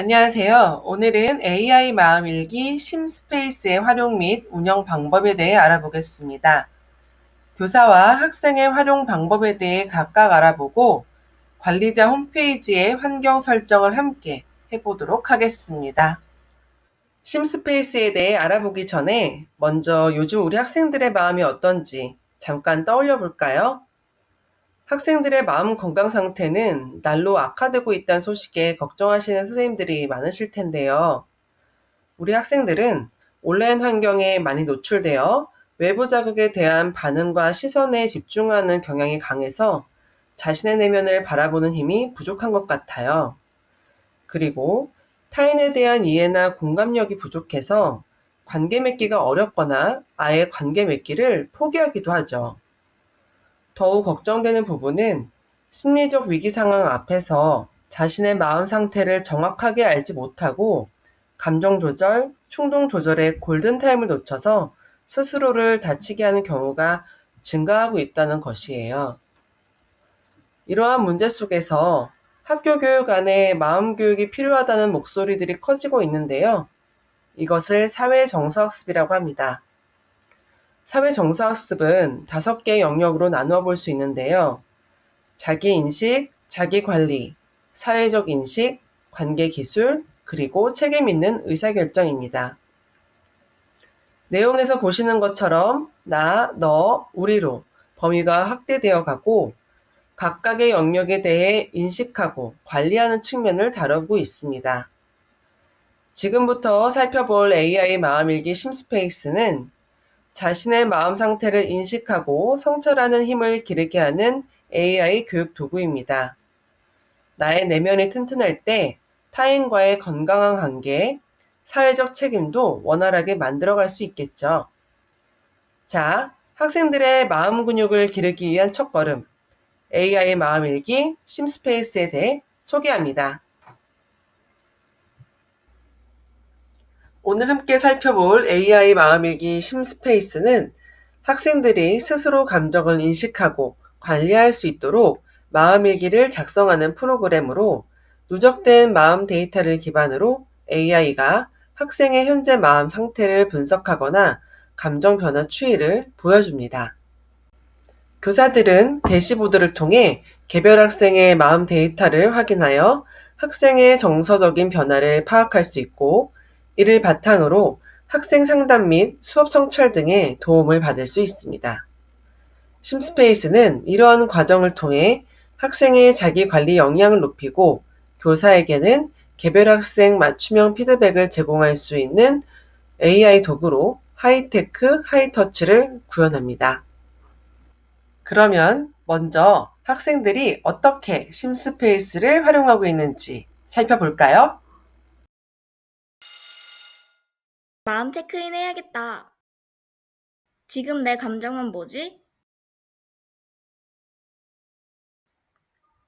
안녕하세요. 오늘은 AI 마음 일기 심스페이스의 활용 및 운영 방법에 대해 알아보겠습니다. 교사와 학생의 활용 방법에 대해 각각 알아보고 관리자 홈페이지의 환경 설정을 함께 해보도록 하겠습니다. 심스페이스에 대해 알아보기 전에 먼저 요즘 우리 학생들의 마음이 어떤지 잠깐 떠올려 볼까요? 학생들의 마음 건강 상태는 날로 악화되고 있다는 소식에 걱정하시는 선생님들이 많으실 텐데요. 우리 학생들은 온라인 환경에 많이 노출되어 외부 자극에 대한 반응과 시선에 집중하는 경향이 강해서 자신의 내면을 바라보는 힘이 부족한 것 같아요. 그리고 타인에 대한 이해나 공감력이 부족해서 관계 맺기가 어렵거나 아예 관계 맺기를 포기하기도 하죠. 더욱 걱정되는 부분은 심리적 위기 상황 앞에서 자신의 마음 상태를 정확하게 알지 못하고 감정 조절, 충동 조절의 골든타임을 놓쳐서 스스로를 다치게 하는 경우가 증가하고 있다는 것이에요. 이러한 문제 속에서 학교 교육 안에 마음 교육이 필요하다는 목소리들이 커지고 있는데요. 이것을 사회 정서학습이라고 합니다. 사회 정서학습은 다섯 개의 영역으로 나누어 볼 수 있는데요. 자기 인식, 자기 관리, 사회적 인식, 관계 기술, 그리고 책임 있는 의사결정입니다. 내용에서 보시는 것처럼 나, 너, 우리로 범위가 확대되어 가고 각각의 영역에 대해 인식하고 관리하는 측면을 다루고 있습니다. 지금부터 살펴볼 AI 마음일기 심스페이스는 자신의 마음 상태를 인식하고 성찰하는 힘을 기르게 하는 AI 교육 도구입니다. 나의 내면이 튼튼할 때 타인과의 건강한 관계, 사회적 책임도 원활하게 만들어갈 수 있겠죠. 자, 학생들의 마음 근육을 기르기 위한 첫걸음, AI 마음일기 심스페이스에 대해 소개합니다. 오늘 함께 살펴볼 AI 마음일기 심스페이스는 학생들이 스스로 감정을 인식하고 관리할 수 있도록 마음일기를 작성하는 프로그램으로 누적된 마음 데이터를 기반으로 AI가 학생의 현재 마음 상태를 분석하거나 감정 변화 추이를 보여줍니다. 교사들은 대시보드를 통해 개별 학생의 마음 데이터를 확인하여 학생의 정서적인 변화를 파악할 수 있고 이를 바탕으로 학생 상담 및 수업 성찰 등의 도움을 받을 수 있습니다. 심스페이스는 이러한 과정을 통해 학생의 자기 관리 역량을 높이고 교사에게는 개별 학생 맞춤형 피드백을 제공할 수 있는 AI 도구로 하이테크, 하이터치를 구현합니다. 그러면 먼저 학생들이 어떻게 심스페이스를 활용하고 있는지 살펴볼까요? 마음 체크인 해야겠다. 지금 내 감정은 뭐지?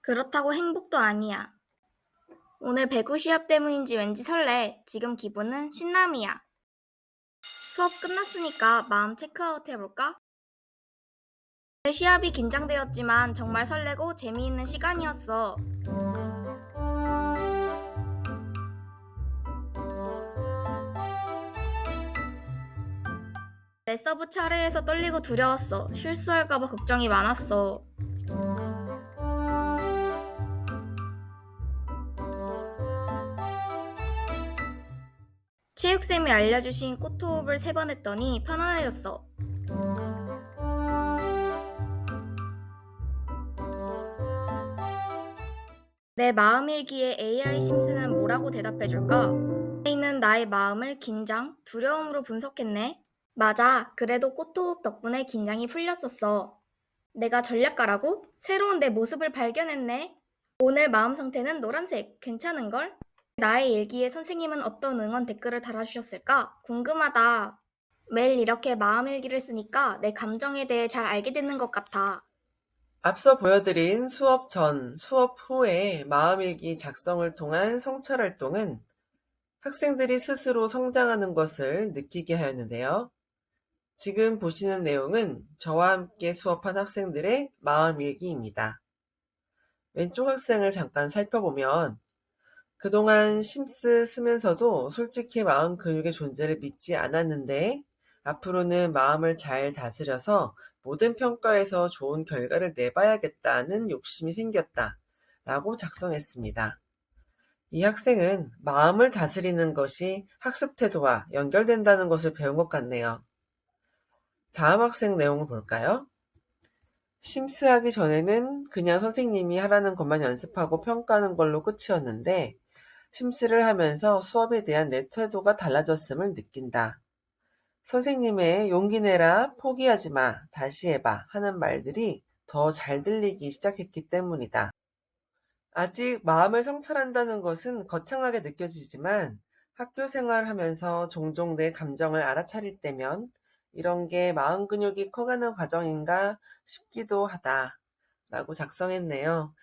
그렇다고 행복도 아니야. 오늘 배구 시합 때문인지 왠지 설레. 지금 기분은 신남이야. 수업 끝났으니까 마음 체크아웃 해볼까? 오늘 시합이 긴장되었지만 정말 설레고 재미있는 시간이었어. 내 서브 차례에서 떨리고 두려웠어. 실수할까봐 걱정이 많았어. 체육쌤이 알려주신 꽃호흡을 세 번 했더니 편안해졌어. 내 마음일기에 AI 심스는 뭐라고 대답해줄까? AI는 나의 마음을 긴장, 두려움으로 분석했네. 맞아. 그래도 꽃호흡 덕분에 긴장이 풀렸었어. 내가 전략가라고? 새로운 내 모습을 발견했네. 오늘 마음 상태는 노란색. 괜찮은걸? 나의 일기에 선생님은 어떤 응원 댓글을 달아주셨을까? 궁금하다. 매일 이렇게 마음 일기를 쓰니까 내 감정에 대해 잘 알게 되는 것 같아. 앞서 보여드린 수업 전, 수업 후의 마음일기 작성을 통한 성찰 활동은 학생들이 스스로 성장하는 것을 느끼게 하였는데요. 지금 보시는 내용은 저와 함께 수업한 학생들의 마음 일기입니다. 왼쪽 학생을 잠깐 살펴보면 그동안 심스 쓰면서도 솔직히 마음 근육의 존재를 믿지 않았는데 앞으로는 마음을 잘 다스려서 모든 평가에서 좋은 결과를 내봐야겠다는 욕심이 생겼다. 라고 작성했습니다. 이 학생은 마음을 다스리는 것이 학습 태도와 연결된다는 것을 배운 것 같네요. 다음 학생 내용을 볼까요? 심스하기 전에는 그냥 선생님이 하라는 것만 연습하고 평가하는 걸로 끝이었는데 심스를 하면서 수업에 대한 내 태도가 달라졌음을 느낀다. 선생님의 용기 내라, 포기하지 마, 다시 해봐 하는 말들이 더 잘 들리기 시작했기 때문이다. 아직 마음을 성찰한다는 것은 거창하게 느껴지지만 학교 생활하면서 종종 내 감정을 알아차릴 때면 이런 게 마음 근육이 커가는 과정인가 싶기도 하다. 라고 작성했네요.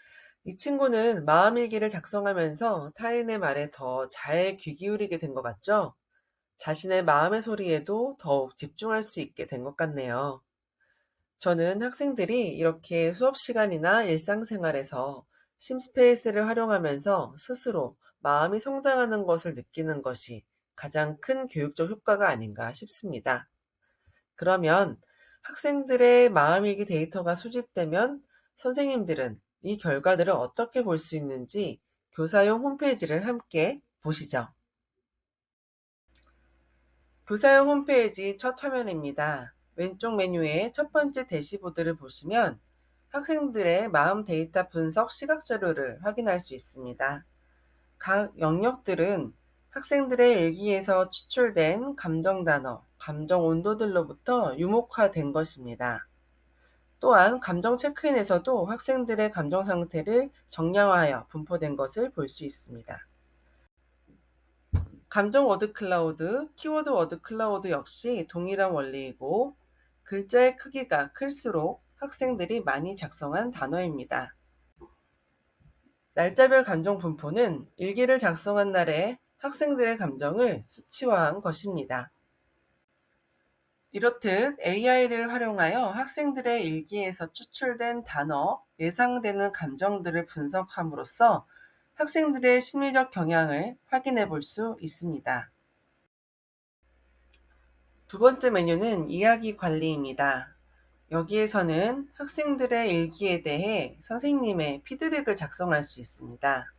이 친구는 마음일기를 작성하면서 타인의 말에 더 잘 귀 기울이게 된 것 같죠? 자신의 마음의 소리에도 더욱 집중할 수 있게 된 것 같네요. 저는 학생들이 이렇게 수업 시간이나 일상생활에서 심스페이스를 활용하면서 스스로 마음이 성장하는 것을 느끼는 것이 가장 큰 교육적 효과가 아닌가 싶습니다. 그러면 학생들의 마음일기 데이터가 수집되면 선생님들은 이 결과들을 어떻게 볼 수 있는지 교사용 홈페이지를 함께 보시죠. 교사용 홈페이지 첫 화면입니다. 왼쪽 메뉴의 첫 번째 대시보드를 보시면 학생들의 마음 데이터 분석 시각 자료를 확인할 수 있습니다. 각 영역들은 학생들의 일기에서 추출된 감정 단어, 감정 온도들로부터 유목화된 것입니다. 또한 감정 체크인에서도 학생들의 감정 상태를 정량화하여 분포된 것을 볼 수 있습니다. 감정 워드 클라우드, 키워드 워드 클라우드 역시 동일한 원리이고 글자의 크기가 클수록 학생들이 많이 작성한 단어입니다. 날짜별 감정 분포는 일기를 작성한 날에 학생들의 감정을 수치화한 것입니다. 이렇듯 AI를 활용하여 학생들의 일기에서 추출된 단어, 예상되는 감정들을 분석함으로써 학생들의 심리적 경향을 확인해 볼 수 있습니다. 두 번째 메뉴는 이야기 관리입니다. 여기에서는 학생들의 일기에 대해 선생님의 피드백을 작성할 수 있습니다.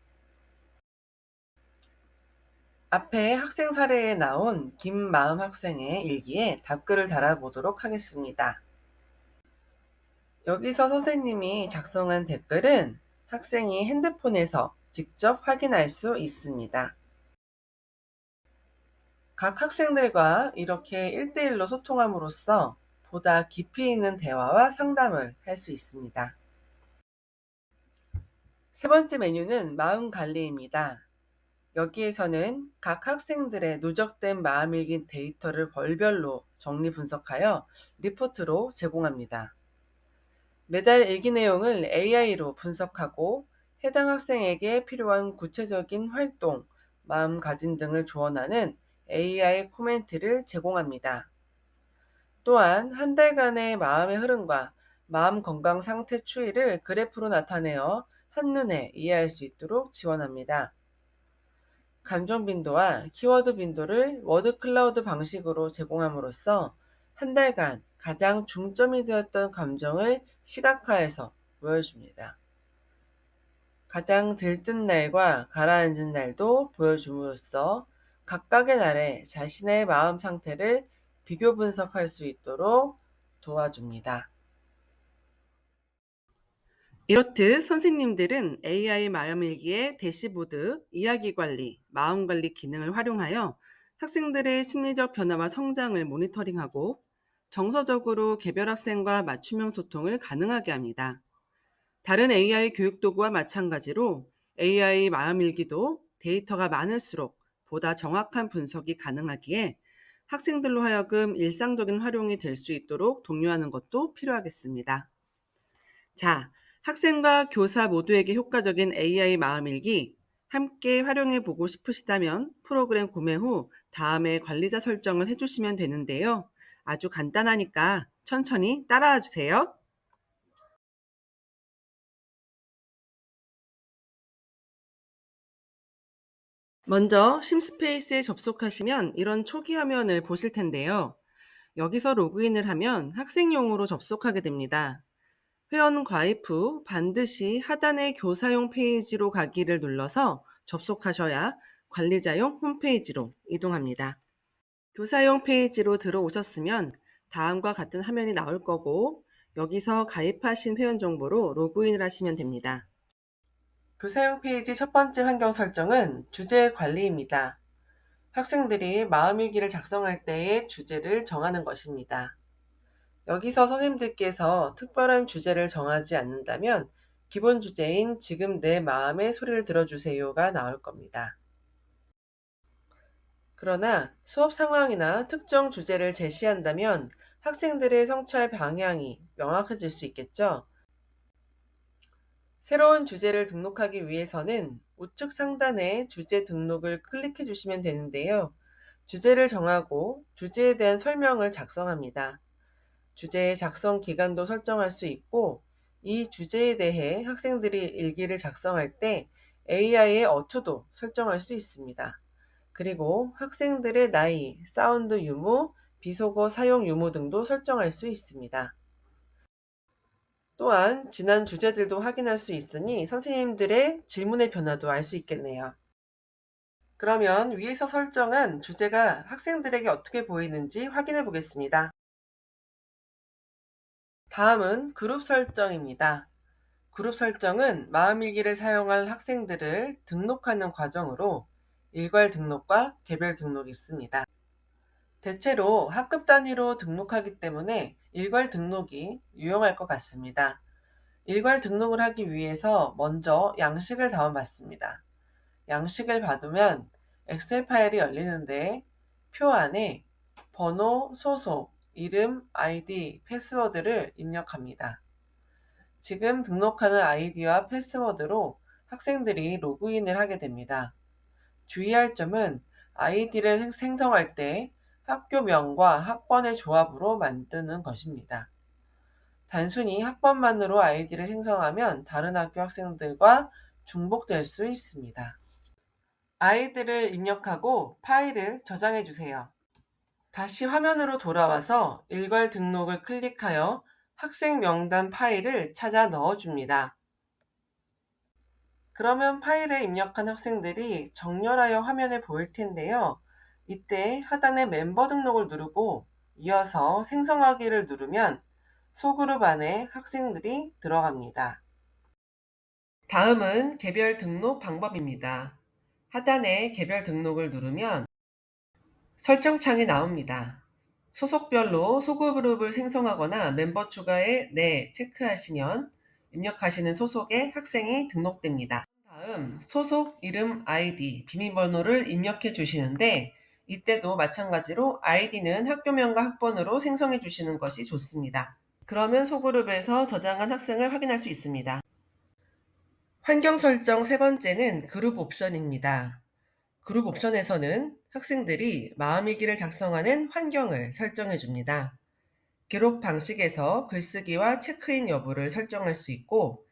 앞에 학생 사례에 나온 김마음 학생의 일기에 답글을 달아보도록 하겠습니다. 여기서 선생님이 작성한 댓글은 학생이 핸드폰에서 직접 확인할 수 있습니다. 각 학생들과 이렇게 1대1로 소통함으로써 보다 깊이 있는 대화와 상담을 할 수 있습니다. 세 번째 메뉴는 마음 관리입니다. 여기에서는 각 학생들의 누적된 마음일기 데이터를 벌별로 정리 분석하여 리포트로 제공합니다. 매달 일기 내용을 AI로 분석하고 해당 학생에게 필요한 구체적인 활동, 마음가짐 등을 조언하는 AI 코멘트를 제공합니다. 또한 한 달간의 마음의 흐름과 마음 건강 상태 추이를 그래프로 나타내어 한눈에 이해할 수 있도록 지원합니다. 감정 빈도와 키워드 빈도를 워드 클라우드 방식으로 제공함으로써 한 달간 가장 중점이 되었던 감정을 시각화해서 보여줍니다. 가장 들뜬 날과 가라앉은 날도 보여줌으로써 각각의 날에 자신의 마음 상태를 비교 분석할 수 있도록 도와줍니다. 이렇듯 선생님들은 AI 마음일기의 대시보드, 이야기 관리, 마음 관리 기능을 활용하여 학생들의 심리적 변화와 성장을 모니터링하고 정서적으로 개별 학생과 맞춤형 소통을 가능하게 합니다. 다른 AI 교육 도구와 마찬가지로 AI 마음일기도 데이터가 많을수록 보다 정확한 분석이 가능하기에 학생들로 하여금 일상적인 활용이 될 수 있도록 독려하는 것도 필요하겠습니다. 자, 학생과 교사 모두에게 효과적인 AI 마음일기 함께 활용해 보고 싶으시다면 프로그램 구매 후 다음에 관리자 설정을 해주시면 되는데요. 아주 간단하니까 천천히 따라와 주세요. 먼저 심스페이스에 접속하시면 이런 초기 화면을 보실 텐데요. 여기서 로그인을 하면 학생용으로 접속하게 됩니다. 회원 가입 후 반드시 하단의 교사용 페이지로 가기를 눌러서 접속하셔야 관리자용 홈페이지로 이동합니다. 교사용 페이지로 들어오셨으면 다음과 같은 화면이 나올 거고 여기서 가입하신 회원 정보로 로그인을 하시면 됩니다. 교사용 페이지 첫 번째 환경 설정은 주제 관리입니다. 학생들이 마음일기를 작성할 때의 주제를 정하는 것입니다. 여기서 선생님들께서 특별한 주제를 정하지 않는다면 기본 주제인 지금 내 마음의 소리를 들어주세요가 나올 겁니다. 그러나 수업 상황이나 특정 주제를 제시한다면 학생들의 성찰 방향이 명확해질 수 있겠죠. 새로운 주제를 등록하기 위해서는 우측 상단에 주제 등록을 클릭해 주시면 되는데요. 주제를 정하고 주제에 대한 설명을 작성합니다. 주제의 작성 기간도 설정할 수 있고 이 주제에 대해 학생들이 일기를 작성할 때 AI의 어투도 설정할 수 있습니다. 그리고 학생들의 나이, 사운드 유무, 비속어 사용 유무 등도 설정할 수 있습니다. 또한 지난 주제들도 확인할 수 있으니 선생님들의 질문의 변화도 알 수 있겠네요. 그러면 위에서 설정한 주제가 학생들에게 어떻게 보이는지 확인해 보겠습니다. 다음은 그룹 설정입니다. 그룹 설정은 마음일기를 사용할 학생들을 등록하는 과정으로 일괄 등록과 개별 등록이 있습니다. 대체로 학급 단위로 등록하기 때문에 일괄 등록이 유용할 것 같습니다. 일괄 등록을 하기 위해서 먼저 양식을 다운받습니다. 양식을 받으면 엑셀 파일이 열리는데 표 안에 번호, 소속, 이름, 아이디, 패스워드를 입력합니다. 지금 등록하는 아이디와 패스워드로 학생들이 로그인을 하게 됩니다. 주의할 점은 아이디를 생성할 때 학교명과 학번의 조합으로 만드는 것입니다. 단순히 학번만으로 아이디를 생성하면 다른 학교 학생들과 중복될 수 있습니다. 아이디를 입력하고 파일을 저장해 주세요. 다시 화면으로 돌아와서 일괄 등록을 클릭하여 학생 명단 파일을 찾아 넣어줍니다. 그러면 파일에 입력한 학생들이 정렬하여 화면에 보일 텐데요. 이때 하단에 멤버 등록을 누르고 이어서 생성하기를 누르면 소그룹 안에 학생들이 들어갑니다. 다음은 개별 등록 방법입니다. 하단에 개별 등록을 누르면 설정창이 나옵니다. 소속별로 소그룹을 생성하거나 멤버 추가에 네 체크하시면 입력하시는 소속의 학생이 등록됩니다. 다음 소속 이름 아이디 비밀번호를 입력해 주시는데 이때도 마찬가지로 아이디는 학교명과 학번으로 생성해 주시는 것이 좋습니다. 그러면 소그룹에서 저장한 학생을 확인할 수 있습니다. 환경 설정 세 번째는 그룹 옵션입니다. 그룹 옵션에서는 학생들이 마음일기를 작성하는 환경을 설정해 줍니다. 기록 방식에서 글쓰기와 체크인 여부를 설정할 수 있고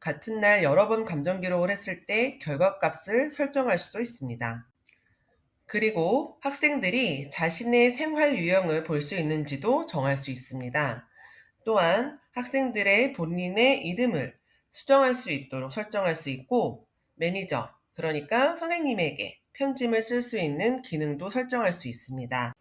같은 날 여러 번 감정 기록을 했을 때 결과 값을 설정할 수도 있습니다. 그리고 학생들이 자신의 생활 유형을 볼 수 있는지도 정할 수 있습니다. 또한 학생들의 본인의 이름을 수정할 수 있도록 설정할 수 있고 매니저, 그러니까 선생님에게 편집을 쓸 수 있는 기능도 설정할 수 있습니다.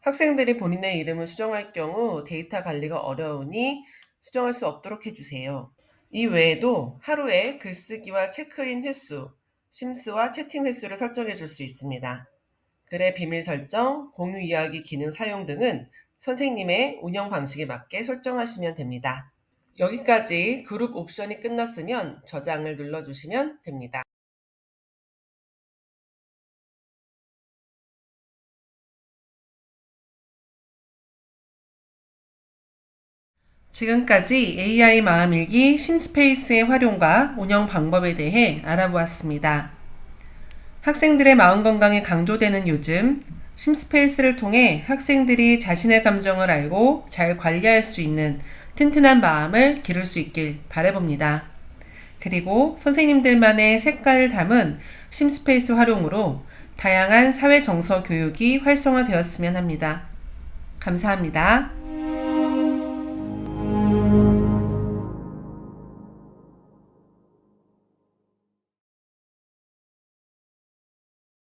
학생들이 본인의 이름을 수정할 경우 데이터 관리가 어려우니 수정할 수 없도록 해주세요. 이 외에도 하루에 글쓰기와 체크인 횟수, 심스와 채팅 횟수를 설정해 줄 수 있습니다. 글의 비밀 설정, 공유 이야기 기능 사용 등은 선생님의 운영 방식에 맞게 설정하시면 됩니다. 여기까지 그룹 옵션이 끝났으면 저장을 눌러주시면 됩니다. 지금까지 AI 마음일기 심스페이스의 활용과 운영 방법에 대해 알아보았습니다. 학생들의 마음 건강이 강조되는 요즘 심스페이스를 통해 학생들이 자신의 감정을 알고 잘 관리할 수 있는 튼튼한 마음을 기를 수 있길 바라봅니다. 그리고 선생님들만의 색깔을 담은 심스페이스 활용으로 다양한 사회 정서 교육이 활성화되었으면 합니다. 감사합니다.